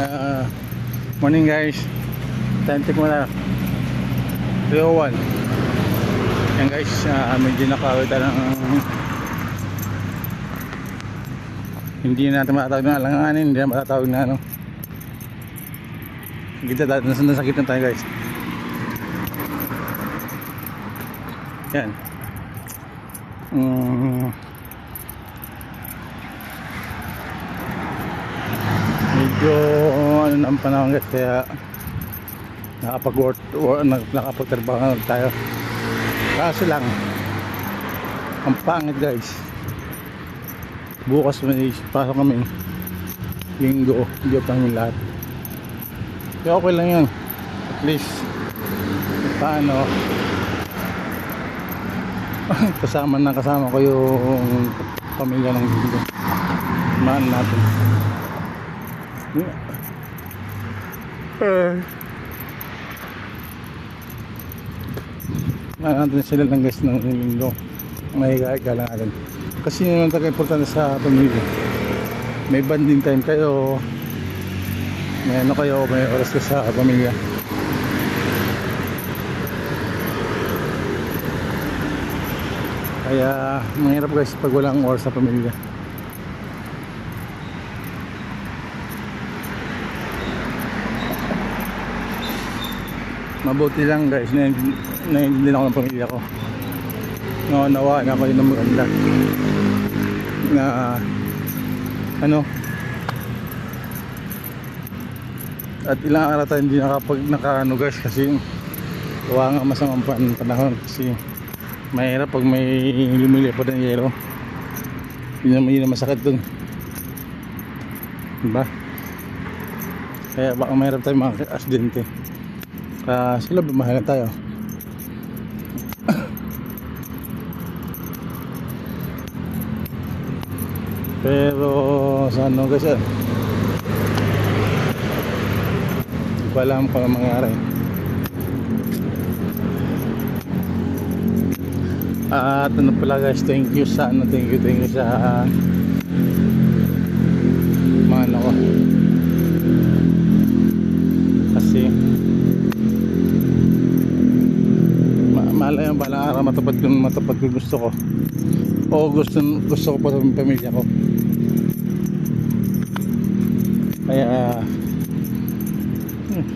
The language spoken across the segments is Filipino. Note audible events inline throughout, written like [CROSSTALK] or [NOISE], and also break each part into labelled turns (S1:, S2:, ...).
S1: Uh, morning guys. Time check muna. 301. Yan guys, uh, medyo nakawita ng hindi na natin matatawag na alanganin, hindi na matatawag na ano. Kita dati nasa nasa sakit na tayo guys. Yan. Mm. Medyo ano na ang panahon guys kaya nakapag-work or nakapagtrabaho na tayo. Kaso lang ang pangit guys. Bukas may pasok kami linggo, pa kami lahat. Kaya okay lang yan. At least paano [LAUGHS] kasama na kasama ko yung pamilya ng. Mahal natin. Yeah. Uh, Mahal natin sila ng guys ng linggo. Mahiga-higa lang natin. Kasi yun ang taga-importante sa pamilya. May banding time kayo. May ano kayo, may oras ka sa pamilya. Kaya mahirap guys pag walang oras sa pamilya. Mabuti lang guys na naiintindihan ako ng pamilya ko. Nawa na ako yun ng maganda. Na ano? At ilang araw tayo hindi nakapag nakaano guys kasi gawa nga masamang pan- panahon. Kasi mahirap pag may lumilipad ng yelo. Yun naman yun ang masakit dun. Diba? Kaya baka mahirap tayo mga aksidente kaya sila bumahalan tayo. Pero sa ano guys ah, hindi ko alam kung ano mangyari. At ano pala guys thank you sa ano thank you thank you sa ah, mga ano ko kasi ma malay matupad ko matupad ko gusto ko. O gusto gusto ko pa sa pamilya ko. Kaya hmm,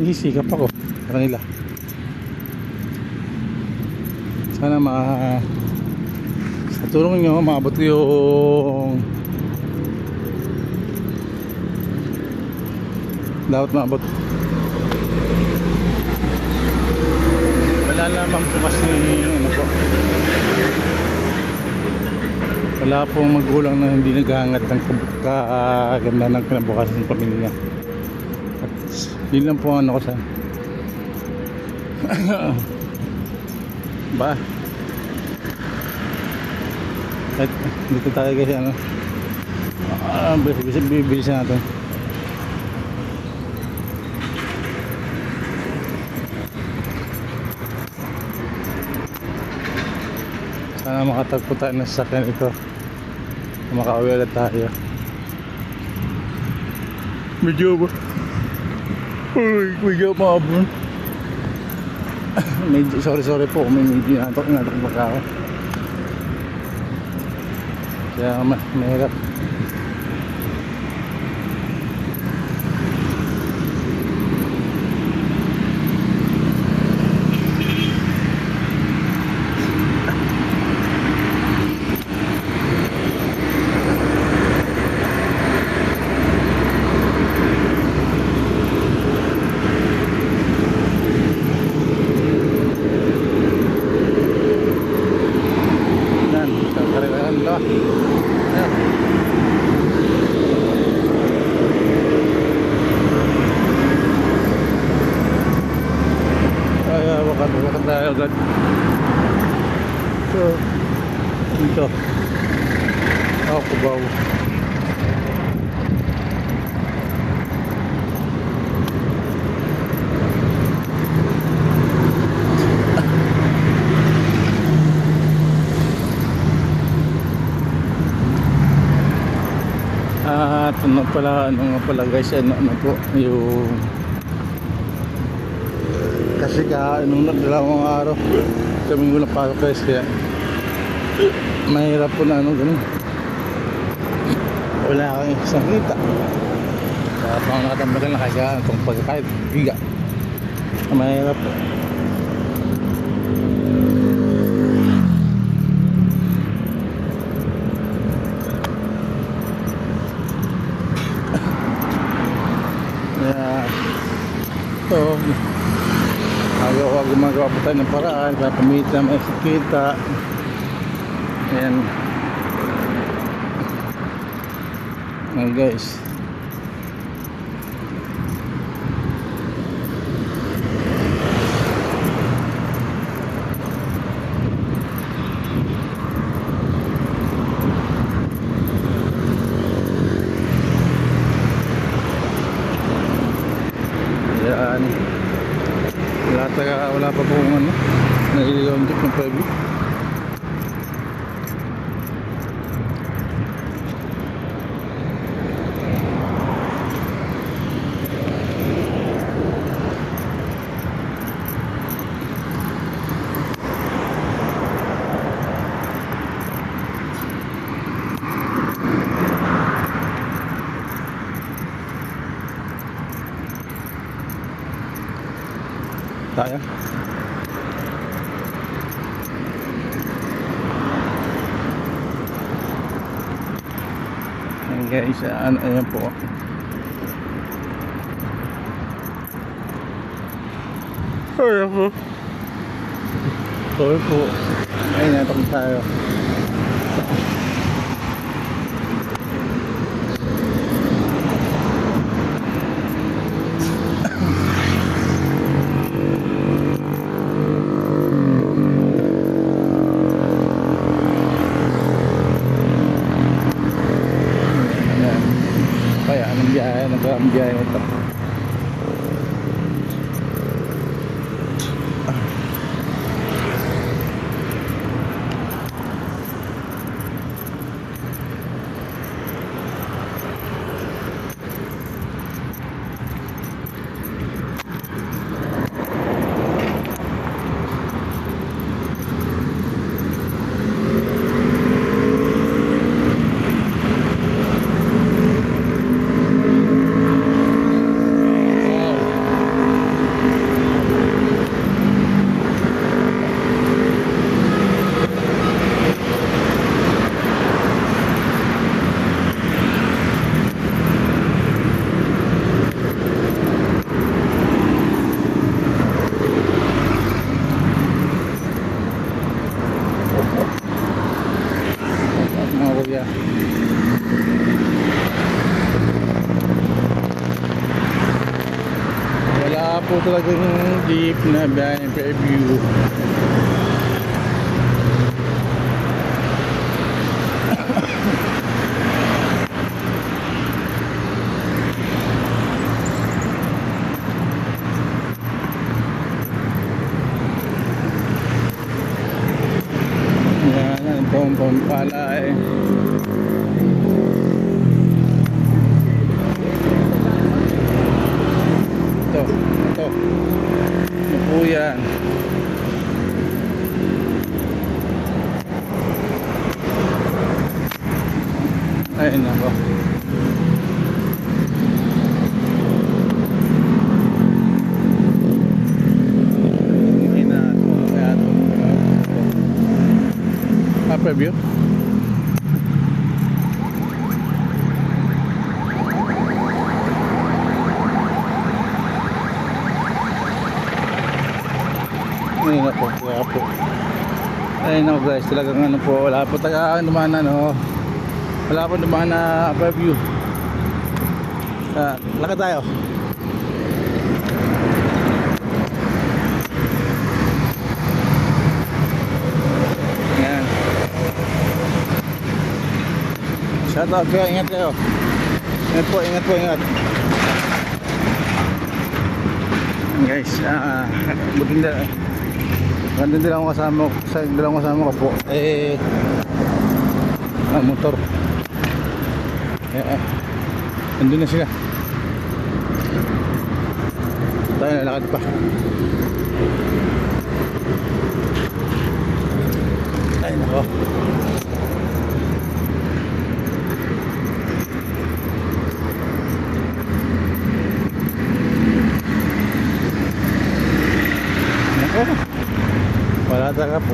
S1: nisisikap ako sa kanila. Sana ma sa tulong nyo maabot ko yung dapat maabot wala lamang po kasi ano po. Wala pong magulang na hindi naghahangat ng kaganda ng kinabukasan ng pamilya. At yun lang po ano ko sa [COUGHS] ba? At dito tayo kasi ano ah, bilis, bilis, bilisan natin sana makatagpo tayo ng sasakyan ito. Makauwi ulit tayo. Medyo ba? Uy medyo maabon [COUGHS] medyo sorry sorry po may medyo natok natok baka ako. Kaya ma mahirap yan kakarilan ito yan kaya wakat wakat tayo agad so dito. Ako kubaw. At ano pala, ano nga pala guys, ano, ano po, yung kasi ka, nung dalawang araw, kami walang pasok guys, kaya mahirap po na ano, ganun. Wala kang isang kita. Pa ako nakatambagan na kaya itong pagkakait, biga. Mahirap po. Ito, agaw gumagawa po tayo ng paraan para pamilita may kita. Ayan. Ayan guys. Ayan. Wala, taga, wala pa po kung ano. Jeep ng Pueblo. Tayo. Ayan guys, ano, ayan po. Ayan po. Sorry po. Ayun, natakot tayo. Ayan. Kaya, anong biyahe? Nagkaroon biyahe ito. mga kuya. Wala po talagang jeep na biyahe ng Fairview. Yan, ang pompom pala eh. Ito, ito. Ano po yan? Ay, nako. Hindi na ito. Kaya ito. Preview? Ayun na po, kaya po. Ayun na guys, talagang ano po, wala po taga naman ano. Wala po naman na preview. Ah, lakad tayo. Yan. Shout out kayo, ingat kayo. Ingat po, ingat po, ingat. Guys, ah, buti na Ganda din ako kasama sa dalawang kasama ko po. Eh, ang motor. Eh, Nandun na sila. Tayo lalakad pa. Ay nako. Nako. Wala talaga po.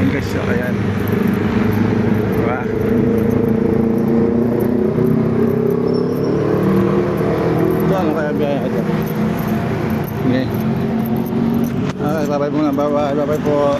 S1: Ang gusto ayan. Diba? Ito ano kaya biyahe ito? Okay. Okay, bye-bye muna. Bye-bye. Bye-bye po.